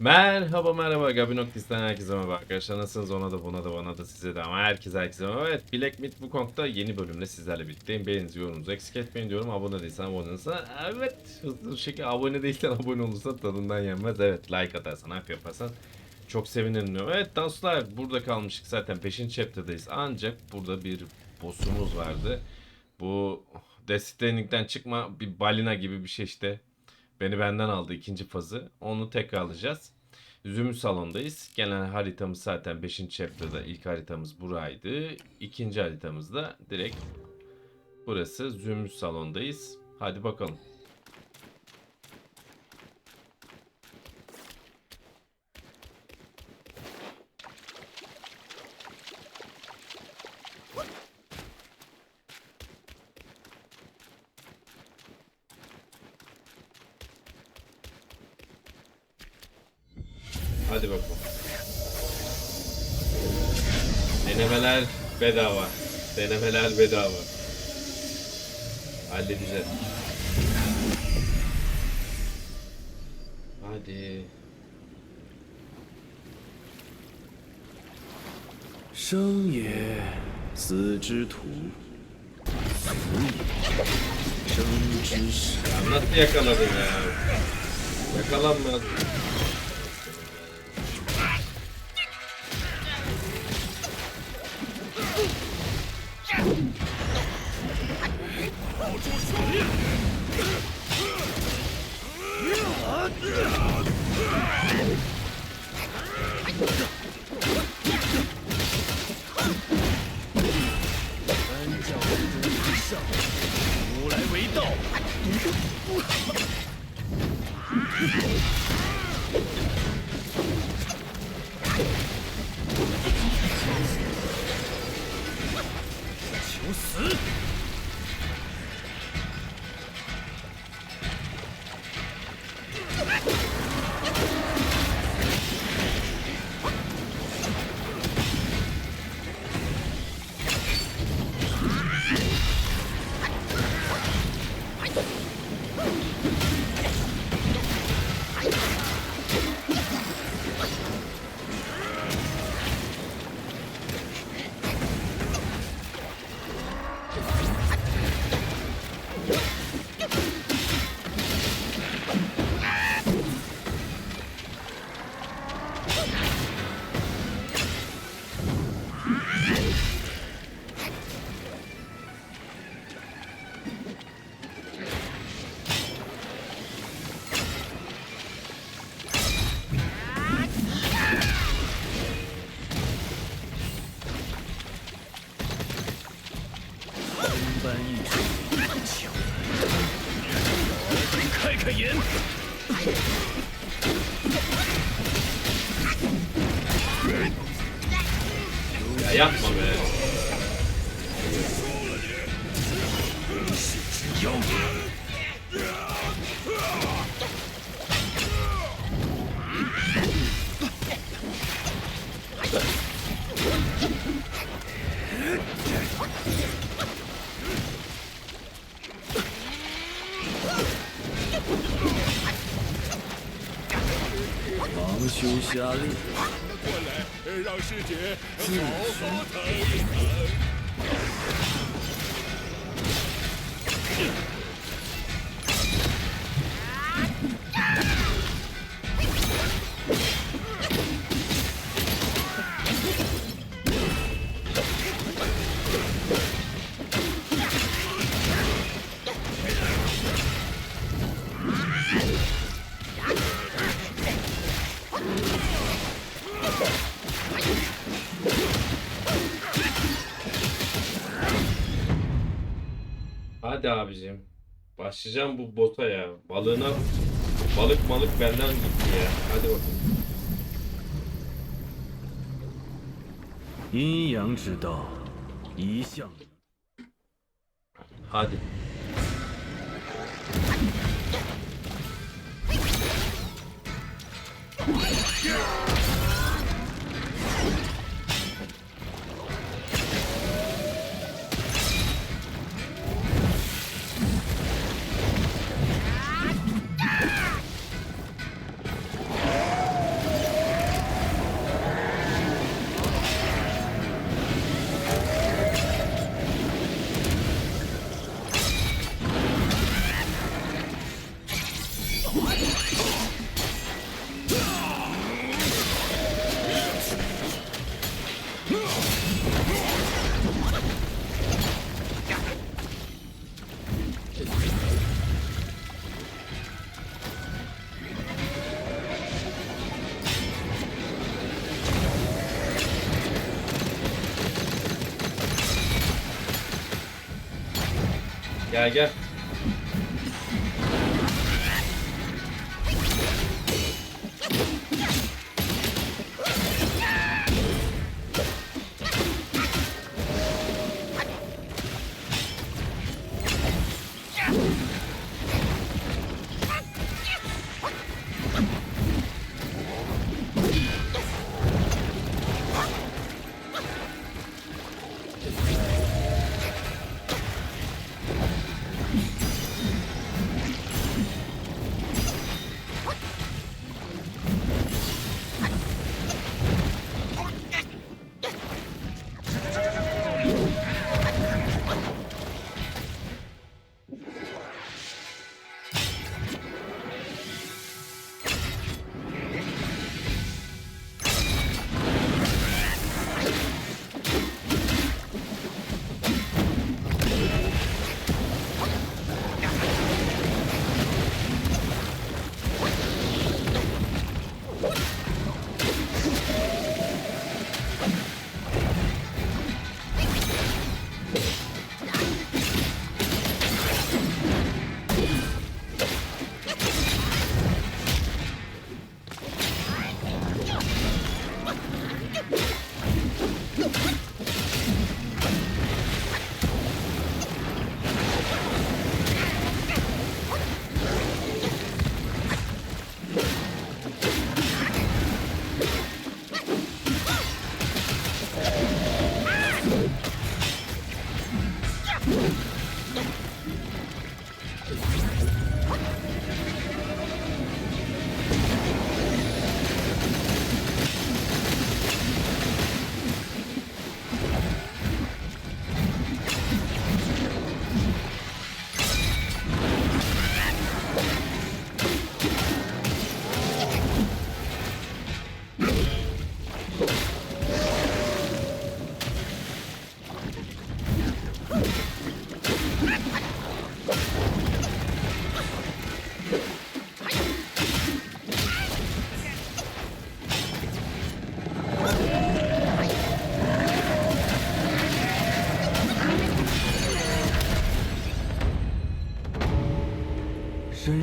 Merhaba merhaba. Gabi Noktis'ten herkese merhaba arkadaşlar. Nasılsınız? Ona da buna da bana da size de. Ama herkese herkese merhaba. Evet Black Myth Wukong'da yeni bölümle sizlerle birlikteyim. Beğeninizi yorumunuzu eksik etmeyin diyorum. Abone değilsen abone olursan evet hızlı bir şekilde abone değilsen abone olursan tadından yenmez. Evet like atarsan hap yaparsan çok sevinirim diyorum. Evet danslar burada kalmıştık zaten. 5. chapter'dayız. Ancak burada bir boss'umuz vardı. Bu Death çıkma bir balina gibi bir şey işte Beni benden aldı ikinci fazı. Onu tekrarlayacağız. Zümrüt salondayız. Gelen haritamız zaten 5. chapter'da ilk haritamız buraydı. İkinci haritamız da direkt burası Zümrüt salondayız. Hadi bakalım. Hadi bakalım. Denemeler bedava. Denemeler bedava. Halledeceğiz. Hadi. Sheng ye, si zhi tu. Sheng zhi shi. Nasıl yakaladım ya? Yakalanmadım. 王兄下令，让师姐好好疼一疼。Başlayacağım bu bota ya. Balığına balık malık benden gitti ya. Hadi bakalım. 阴阳之道，一向。Hadi. Gel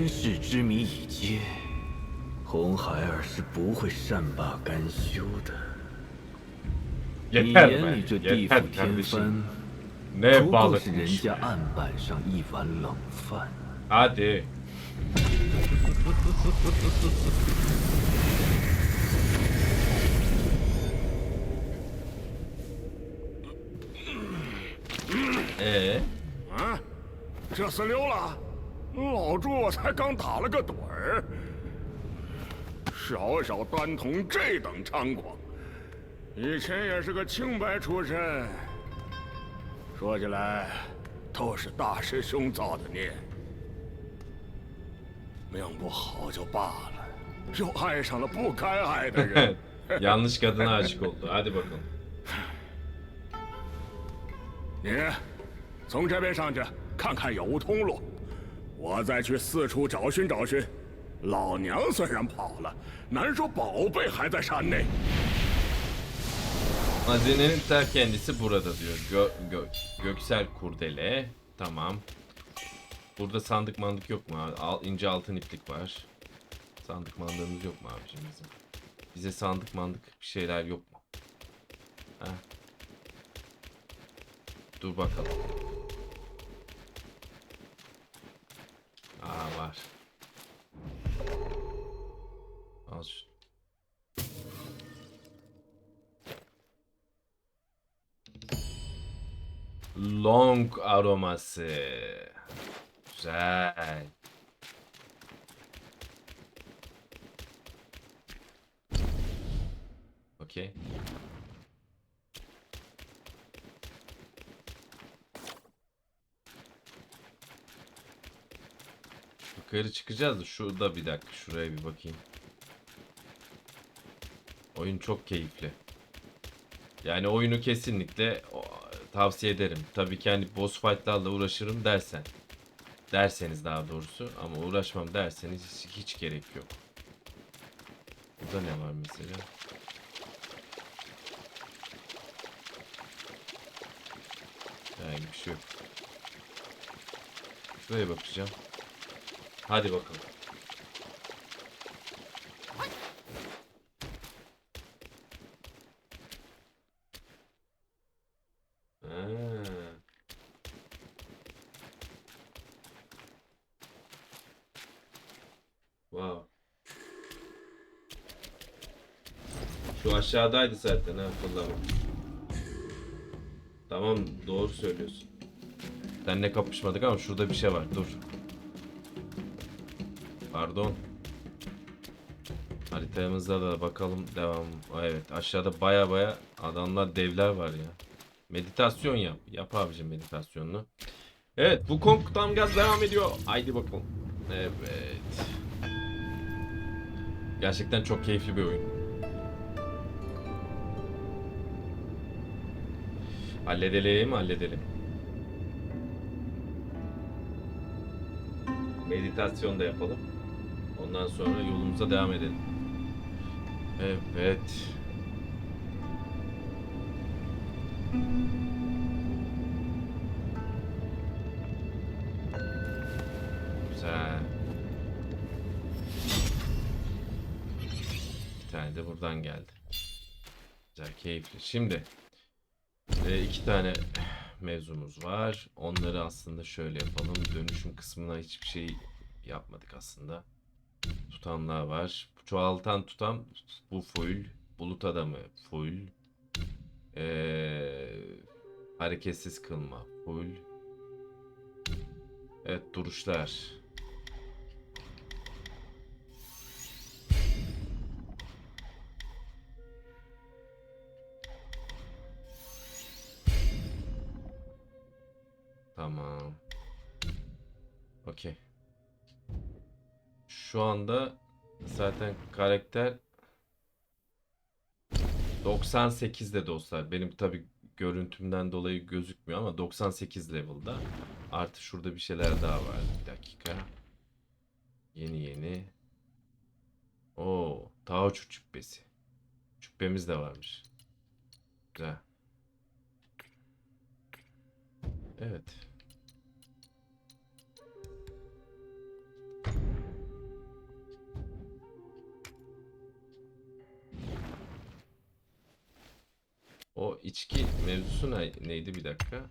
身世之谜已揭，红孩儿是不会善罢甘休的。你眼里这地府天，Ne 不过是人家案板上一碗冷饭。Hadi. Ee, 啊，这厮溜了，老朱我才刚打了个盹儿，小小丹童这等猖狂，以前也是个清白出身。说起来，都是大师兄造的孽，命不好就罢了，又爱上了不该爱的人。yanlış kadına aşık oldu. Hadi bakalım. 你从这边上去看看有无通路，我再去四处找寻找寻。老娘虽然跑了，难说宝贝还在山内。 Hazinenin ta kendisi burada diyor. Gö, gö, göksel kurdele. Tamam. Burada sandık mandık yok mu abi? Al, ince altın iplik var. Sandık mandığımız yok mu abicim bizim? Bize sandık mandık bir şeyler yok mu? Heh. Dur bakalım. Aa var. Al şu. Long aroması. Güzel. Okey. Yukarı çıkacağız da şurada bir dakika şuraya bir bakayım. Oyun çok keyifli. Yani oyunu kesinlikle tavsiye ederim. Tabii ki hani boss fight'larla uğraşırım dersen. Derseniz daha doğrusu ama uğraşmam derseniz hiç gerek yok. Burada ne var mesela? Herhangi bir şey yok. Şuraya bakacağım. Hadi bakalım. Wow. Şu aşağıdaydı zaten ha kullanım. Tamam doğru söylüyorsun. Seninle kapışmadık ama şurada bir şey var. Dur. Pardon. Haritamızda da bakalım devam. Evet aşağıda baya baya adamlar devler var ya. Meditasyon yap. Yap abicim meditasyonunu. Evet bu Kong tam gaz devam ediyor. Haydi bakalım. Evet. Gerçekten çok keyifli bir oyun. Halledelim, halledelim. Meditasyon da yapalım. Ondan sonra yolumuza devam edelim. Evet. Güzel. Bir tane de buradan geldi. Güzel, keyifli. Şimdi e, iki tane mevzumuz var. Onları aslında şöyle yapalım. Dönüşüm kısmına hiçbir şey yapmadık aslında. Tutamlar var. Çoğaltan tutam bu full. Bulut adamı full. Ee, hareketsiz kılma full. Evet duruşlar. Tamam. Okey. Şu anda zaten karakter 98'de dostlar. Benim tabi görüntümden dolayı gözükmüyor ama 98 level'da. Artı şurada bir şeyler daha var. Bir dakika. Yeni yeni. Oo, Taoçu cübbesi. Cübbemiz de varmış. Güzel. Evet. O içki mevzusu ne- neydi bir dakika?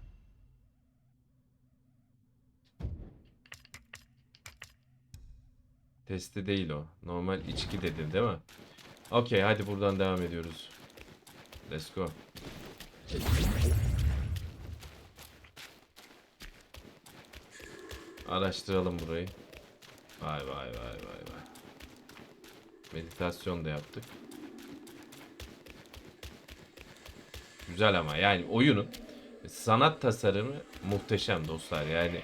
Testi değil o. Normal içki dedin değil mi? Okey hadi buradan devam ediyoruz. Let's go. Araştıralım burayı. Vay vay vay vay vay. Meditasyon da yaptık. Güzel ama yani oyunun sanat tasarımı muhteşem dostlar yani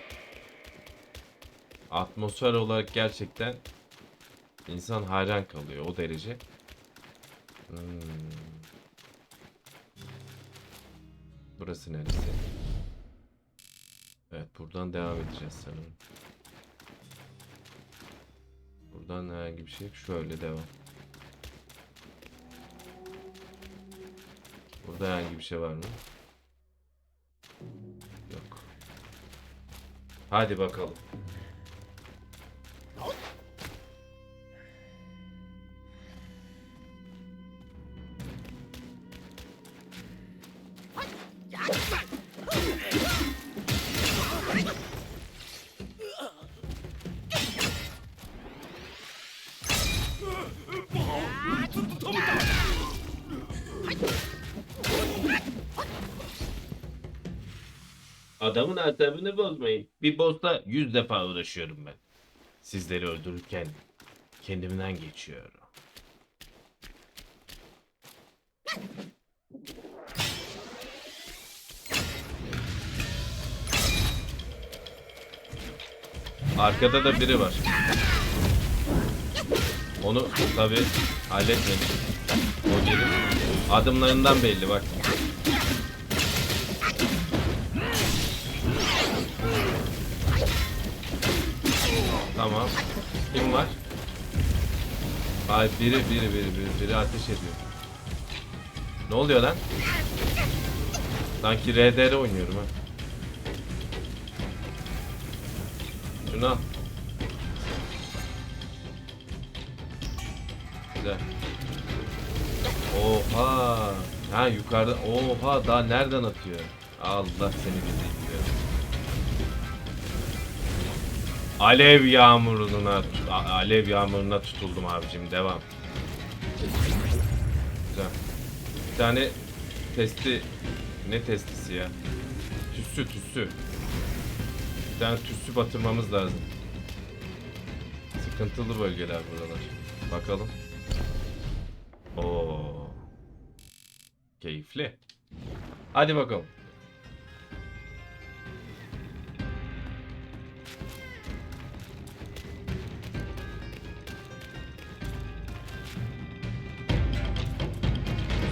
atmosfer olarak gerçekten insan hayran kalıyor o derece. Hmm. Burası neresi? Evet buradan devam edeceğiz sanırım. Buradan herhangi bir şey yok. Şöyle devam. Burada herhangi bir şey var mı? Yok. Hadi bakalım. Adamın asabını bozmayın. Bir boss'la yüz defa uğraşıyorum ben. Sizleri öldürürken kendimden geçiyorum. Arkada da biri var. Onu tabi halletmedik. O biri. Adımlarından belli bak. Tamam. Kim var? Ay biri biri biri biri biri ateş ediyor. Ne oluyor lan? Sanki RDR oynuyorum ha. Şunu al. Güzel. Oha. Ha yukarıda. Oha daha nereden atıyor? Allah seni bizi gidiyor. Alev yağmuruna alev yağmuruna tutuldum abicim devam. Güzel. Bir tane testi ne testisi ya? Tüssü tüssü. Bir tane tüssü batırmamız lazım. Sıkıntılı bölgeler buralar. Bakalım. Oo. Keyifli. Hadi bakalım.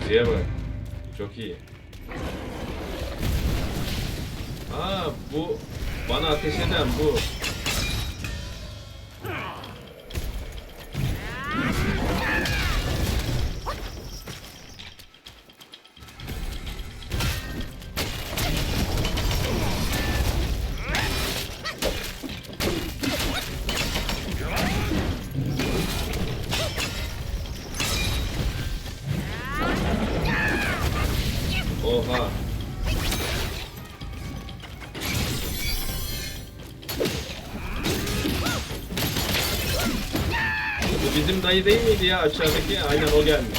Müziğe bak. Çok iyi. Aa bu bana ateş eden bu. Bizim dayı değil miydi ya aşağıdaki? Aynen o gelmiş.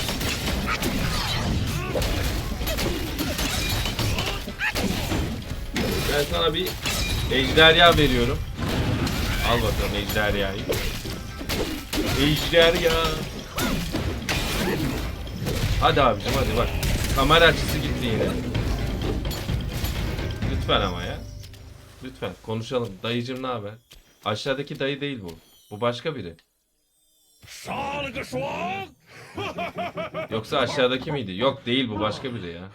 Ben sana bir ejderha veriyorum. Al bakalım ejderhayı. Ejderha. Hadi abicim hadi bak. Kamera açısı gitti yine. Lütfen ama ya. Lütfen konuşalım. Dayıcım ne haber? Aşağıdaki dayı değil bu. Bu başka biri. Sağlıklı şu an. Yoksa aşağıdaki miydi? Yok değil bu başka biri ya.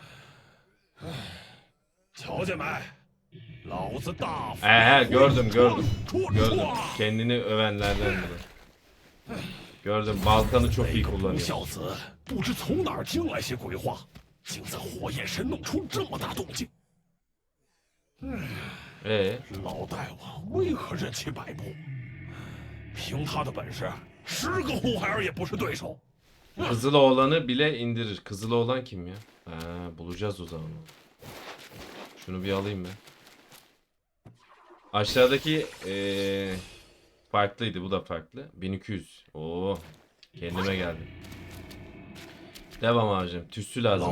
Ee gördüm gördüm. Gördüm. Kendini övenlerden biri. Gördüm Balkan'ı çok iyi kullanıyor. Ee? Kızıl oğlanı bile indirir. Kızıl oğlan kim ya? He, bulacağız o zaman. Şunu bir alayım ben. Aşağıdaki ee, farklıydı. Bu da farklı. 1200. Oo. Kendime geldim. Devam abicim. Tüsü lazım.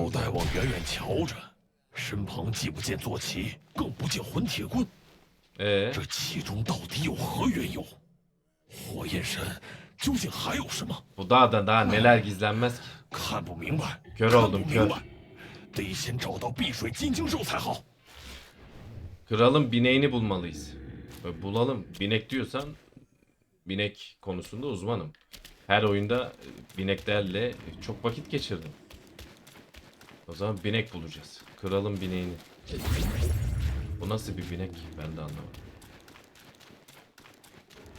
Ee? 这其中到底有何缘由？火焰神究竟还有什么？ bu dağda daha neler gizlenmez ki. 看不明白， Kör 看 oldum 不 kör. 明白，得先找到碧水金睛兽才好。 Kralın bineğini bulmalıyız. Böyle bulalım. Binek diyorsan binek konusunda uzmanım. Her oyunda e, bineklerle çok vakit geçirdim. O zaman binek bulacağız. Kralın bineğini. Bu nasıl bir binek? Ben de anlamadım.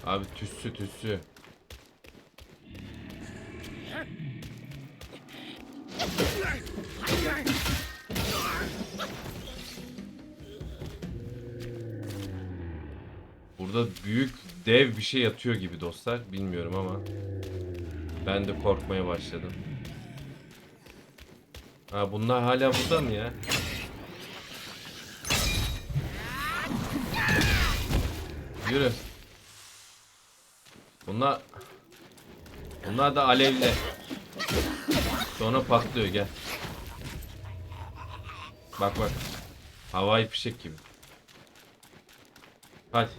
Abi tüssü tüssü. Burada büyük dev bir şey yatıyor gibi dostlar. Bilmiyorum ama ben de korkmaya başladım. Ha bunlar hala burada mı ya? Yürü. Bunlar Bunlar da alevli. Sonra patlıyor gel. Bak bak. Havai fişek gibi. Hadi.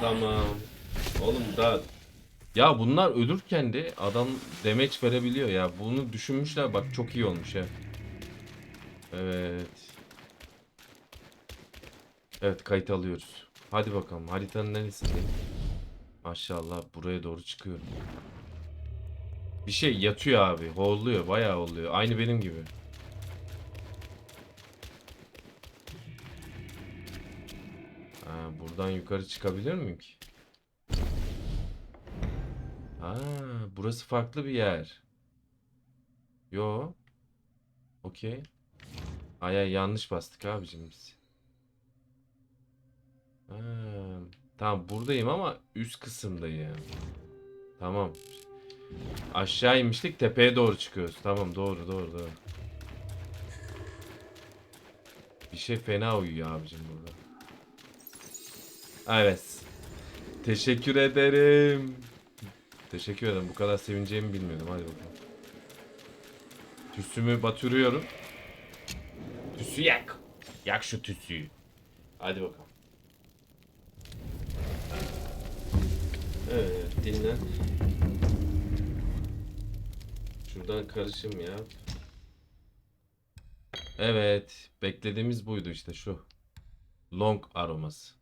Tamam. Oğlum daha ya bunlar ölürken de adam demeç verebiliyor ya. Bunu düşünmüşler bak çok iyi olmuş ya. Evet. Evet kayıt alıyoruz. Hadi bakalım haritanın neresindeyim? Maşallah buraya doğru çıkıyorum. Bir şey yatıyor abi. Horluyor bayağı horluyor. Aynı benim gibi. Ha, buradan yukarı çıkabilir miyim ki? Ha, burası farklı bir yer. Yo. Okey. Ay ay yanlış bastık abicim biz. Ha, tamam buradayım ama üst kısımdayım. Tamam. Aşağı inmiştik tepeye doğru çıkıyoruz. Tamam doğru doğru doğru. Bir şey fena uyuyor abicim burada. Evet. Teşekkür ederim. Teşekkür ederim. Bu kadar sevineceğimi bilmiyordum. Hadi bakalım. Tüsümü batırıyorum. Tüsü yak. Yak şu tüsüyü. Hadi bakalım. Evet dinlen. Şuradan karışım yap. Evet. Beklediğimiz buydu işte şu. Long aroması.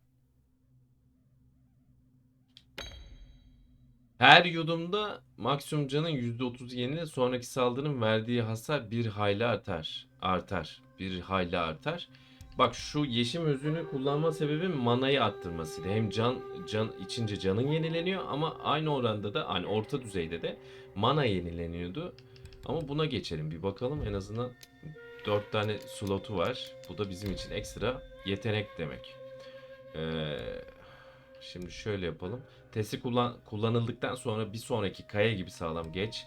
Her yudumda maksimum canın %30 yenile sonraki saldırının verdiği hasar bir hayli artar. Artar. Bir hayli artar. Bak şu yeşim özünü kullanma sebebi manayı arttırmasıydı. Hem can can içince canın yenileniyor ama aynı oranda da hani orta düzeyde de mana yenileniyordu. Ama buna geçelim bir bakalım en azından 4 tane slotu var. Bu da bizim için ekstra yetenek demek. Ee, şimdi şöyle yapalım. Testi kullan kullanıldıktan sonra bir sonraki kaya gibi sağlam geç.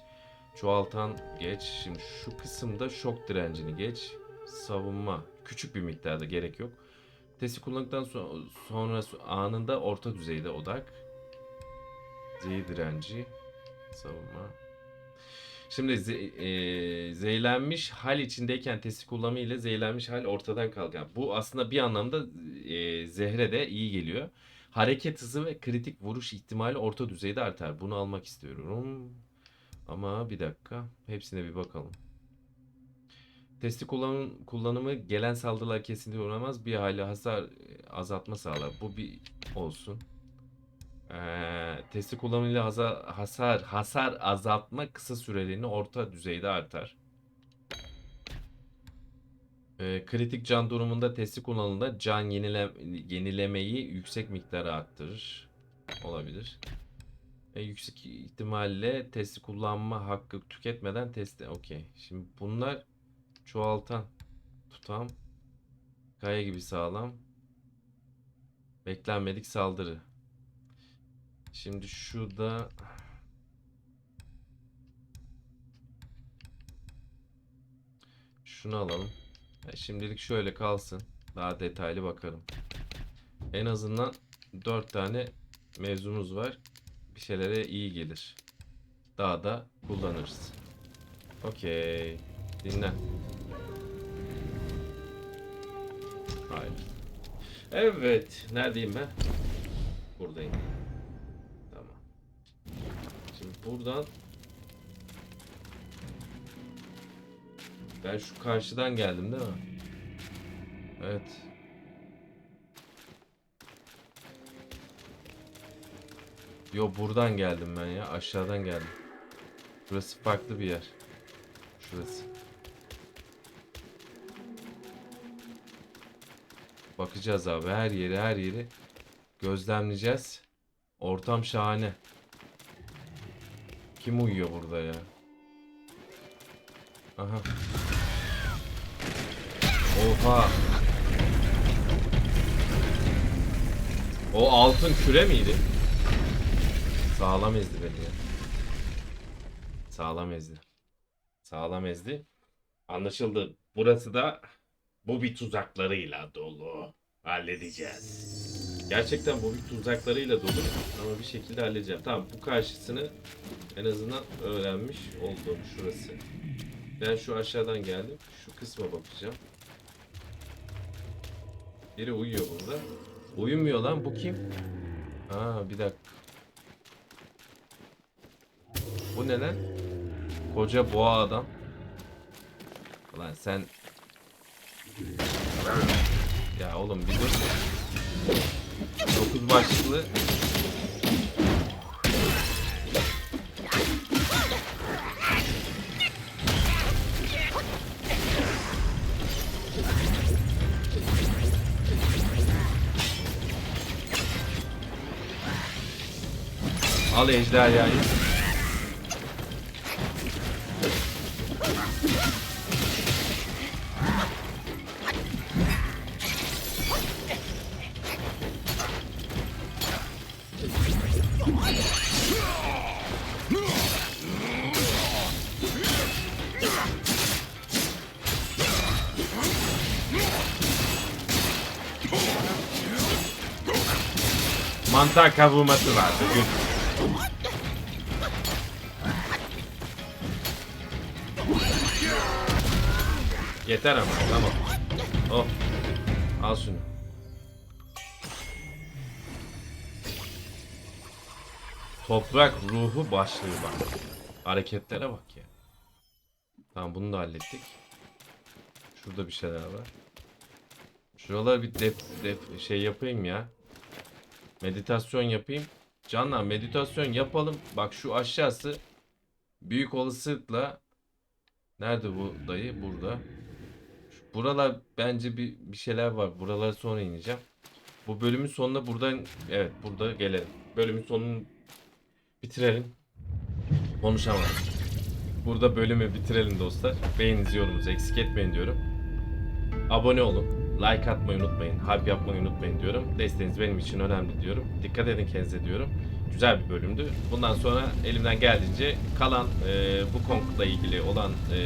Çoğaltan geç. Şimdi şu kısımda şok direncini geç. Savunma. Küçük bir miktarda gerek yok. Testi kullandıktan sonra, anında orta düzeyde odak. Zehir direnci. Savunma. Şimdi ze- e, zehirlenmiş hal içindeyken testi kullanımı ile zehirlenmiş hal ortadan kalkan. Bu aslında bir anlamda e, zehre de iyi geliyor. Hareket hızı ve kritik vuruş ihtimali orta düzeyde artar. Bunu almak istiyorum. Ama bir dakika. Hepsine bir bakalım. Testi kullanım, kullanımı gelen saldırılar kesinlikle uğramaz. Bir hali hasar e, azaltma sağlar. Bu bir olsun. Ee, testi kullanımıyla hasar, hasar, hasar azaltma kısa süreliğine orta düzeyde artar. Ee, kritik can durumunda testi kullanıldığında can yenile, yenilemeyi yüksek miktara arttırır. Olabilir. E, yüksek ihtimalle testi kullanma hakkı tüketmeden testi. Okey. Şimdi bunlar çoğaltan, tutam, kaya gibi sağlam, beklenmedik saldırı. Şimdi şurada şunu alalım. Şimdilik şöyle kalsın. Daha detaylı bakarım. En azından 4 tane mevzumuz var. Bir şeylere iyi gelir. Daha da kullanırız. Okey. Dinle. Hayır. Evet. Neredeyim ben? Buradayım. Tamam. Şimdi buradan ben şu karşıdan geldim değil mi? Evet. Yo buradan geldim ben ya. Aşağıdan geldim. Burası farklı bir yer. Şurası. Bakacağız abi her yeri her yeri gözlemleyeceğiz. Ortam şahane. Kim uyuyor burada ya? Aha. Oha. O altın küre miydi? Sağlam ezdi beni ya. Sağlam ezdi. Sağlam ezdi. Anlaşıldı. Burası da bu bir tuzaklarıyla dolu. Halledeceğiz. Gerçekten bu bir tuzaklarıyla dolu ama bir şekilde halledeceğim. Tamam bu karşısını en azından öğrenmiş oldum şurası. Ben şu aşağıdan geldim. Şu kısma bakacağım. Biri uyuyor burada. Uyumuyor lan bu kim? Aa bir dakika. Bu ne lan? Koca boğa adam. Lan sen... Ya oğlum bir dur. Dokuz başlıklı. Al ejderhayı. Mantar kavurması var bugün. Yeter ama tamam. Oh. Al şunu. Toprak ruhu başlığı bak. Hareketlere bak ya. Tamam bunu da hallettik. Şurada bir şeyler var. Şuralara bir dep, dep şey yapayım ya. Meditasyon yapayım. Canlar meditasyon yapalım. Bak şu aşağısı büyük olasılıkla nerede bu dayı? Burada. Şu- Buralar bence bir, bir şeyler var. Buralara sonra ineceğim. Bu bölümün sonunda buradan evet burada gelelim. Bölümün sonunu bitirelim. Konuşamadım. Burada bölümü bitirelim dostlar. Beğeninizi yorumunuzu eksik etmeyin diyorum. Abone olun. Like atmayı unutmayın. Hype yapmayı unutmayın diyorum. Desteğiniz benim için önemli diyorum. Dikkat edin kendinize diyorum. Güzel bir bölümdü. Bundan sonra elimden geldiğince kalan e, bu konukla ilgili olan e,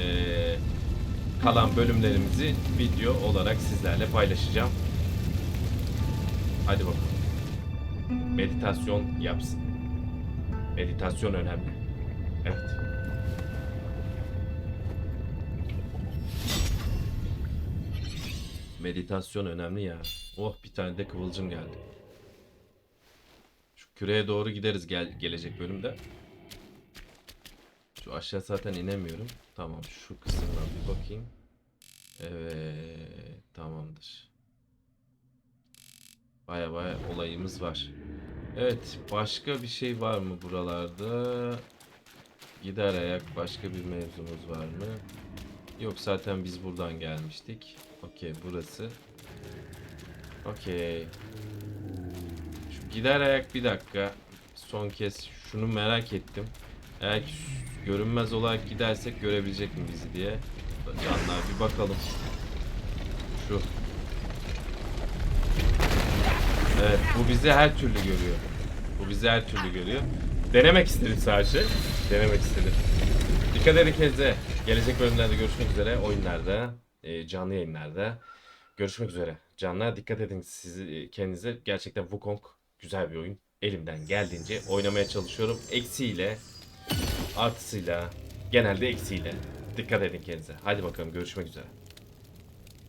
kalan bölümlerimizi video olarak sizlerle paylaşacağım. Hadi bakalım. Meditasyon yapsın. Meditasyon önemli. Evet. Meditasyon önemli ya. Oh bir tane de kıvılcım geldi. Şu küreye doğru gideriz gel gelecek bölümde. Şu aşağı zaten inemiyorum. Tamam şu kısımdan bir bakayım. Evet tamamdır. Baya baya olayımız var. Evet başka bir şey var mı buralarda? Gider ayak başka bir mevzumuz var mı? Yok zaten biz buradan gelmiştik. Okey burası. Okey. Şu gider ayak bir dakika. Son kez şunu merak ettim. Eğer görünmez olarak gidersek görebilecek mi bizi diye. Canlar bir bakalım. Şu. Evet bu bizi her türlü görüyor. Bu bizi her türlü görüyor. Denemek istedim sadece. Denemek istedim. Dikkat edin kendinize. Gelecek bölümlerde görüşmek üzere. Oyunlarda, e, canlı yayınlarda. Görüşmek üzere. Canlar dikkat edin sizi e, kendinize. Gerçekten Wukong güzel bir oyun. Elimden geldiğince oynamaya çalışıyorum. Eksiyle, artısıyla, genelde eksiyle. Dikkat edin kendinize. Hadi bakalım görüşmek üzere.